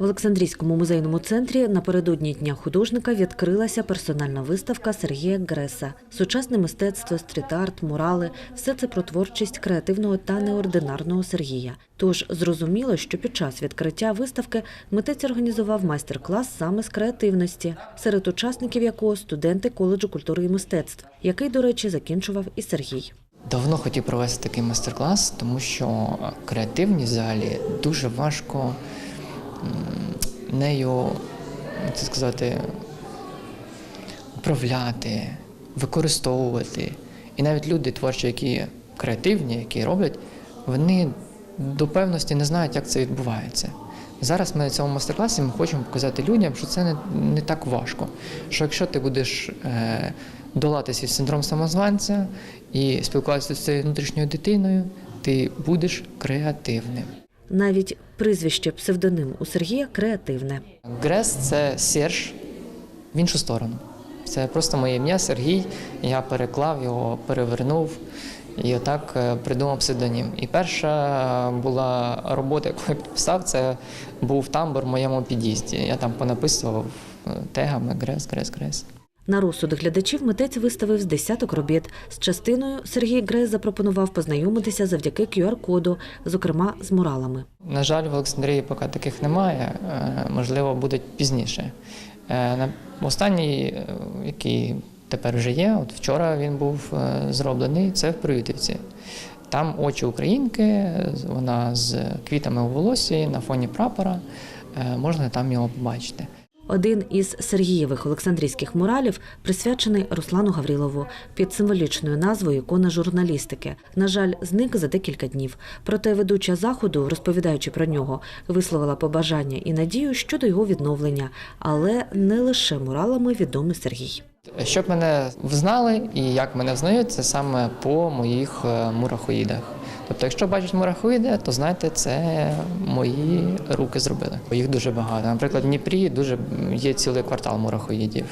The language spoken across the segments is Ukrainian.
В Олександрійському музейному центрі напередодні Дня художника відкрилася персональна виставка Сергія Греса. Сучасне мистецтво, стріт-арт, мурали – все це про творчість креативного та неординарного Сергія. Тож зрозуміло, що під час відкриття виставки митець організував майстер-клас саме з креативності, серед учасників якого студенти коледжу культури і мистецтв, який, до речі, закінчував і Сергій. Давно хотів провести такий майстер-клас, тому що креативність взагалі дуже важко нею, це сказати, управляти, використовувати. І навіть люди творчі, які креативні, які роблять, вони до певності не знають, як це відбувається. Зараз ми на цьому майстер-класі ми хочемо показати людям, що це не, не так важко. Що якщо ти будеш е, долати свій синдром самозванця і спілкуватися з цією внутрішньою дитиною, ти будеш креативним. Навіть прізвище псевдоним у Сергія креативне. Грес це Серж в іншу сторону. Це просто моє ім'я Сергій. Я переклав його, перевернув і отак е, придумав псевдонім. І перша була робота, яку я підписав, це був тамбур в моєму під'їзді. Я там понаписував е, тегами Грес, Грес, Грес. На розсуд глядачів митець виставив з десяток робіт. З частиною Сергій Грес запропонував познайомитися завдяки QR-коду, зокрема з муралами. На жаль, в Олександрії поки таких немає, е, можливо, будуть пізніше. Е, Останній, е, який тепер вже є, от вчора він був зроблений, це в Приютівці. Там очі українки, вона з квітами у волосі на фоні прапора. Можна там його побачити. Один із Сергієвих Олександрійських муралів присвячений Руслану Гаврилову під символічною назвою ікона журналістики. На жаль, зник за декілька днів. Проте ведуча заходу, розповідаючи про нього, висловила побажання і надію щодо його відновлення, але не лише муралами відомий Сергій. Щоб мене взнали і як мене взнають, це саме по моїх е, мурахоїдах. Тобто, якщо бачать мурахоїди, то знаєте, це мої руки зробили. Їх дуже багато. Наприклад, в Дніпрі дуже є цілий квартал мурахоїдів.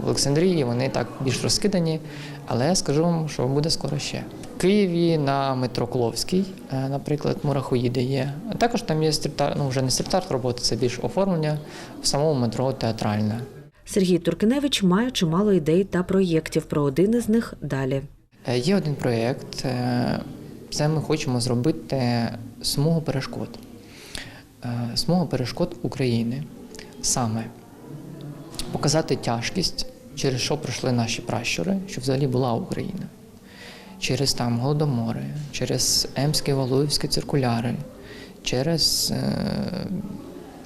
В Олександрії вони так більш розкидані, але я скажу вам, що буде скоро ще. В Києві на метро Кловський, е, наприклад, мурахоїди є. А також там є стріптар, ну вже не стріптарт роботи, це більш оформлення в самому метро театральне. Сергій Туркиневич має чимало ідей та проєктів. Про один із них далі. Е, Є один проєкт. Е, Це ми хочемо зробити смугу перешкод. Е, Смугу перешкод України. Саме показати тяжкість, через що пройшли наші пращури, що взагалі була Україна. Через там голодомори, через Емські Валуївські циркуляри, через е,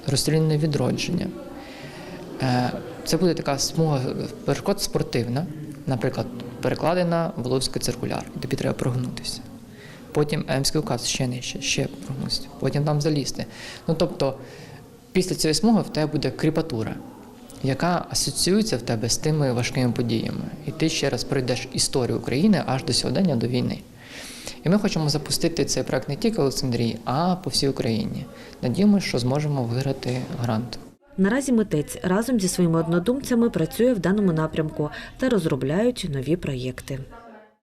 розстріляне відродження. Е, Це буде така смуга перешкод спортивна, наприклад, перекладена Воловський циркуляр, тобі треба прогнутися. Потім Емський указ ще нижче, ще прогнутися, потім там залізти. Ну тобто, після цієї смуги в тебе буде кріпатура, яка асоціюється в тебе з тими важкими подіями. І ти ще раз пройдеш історію України аж до сьогодення, до війни. І ми хочемо запустити цей проект не тільки в Олександрії, а по всій Україні. Надіємося, що зможемо виграти грант. Наразі митець разом зі своїми однодумцями працює в даному напрямку та розробляють нові проєкти.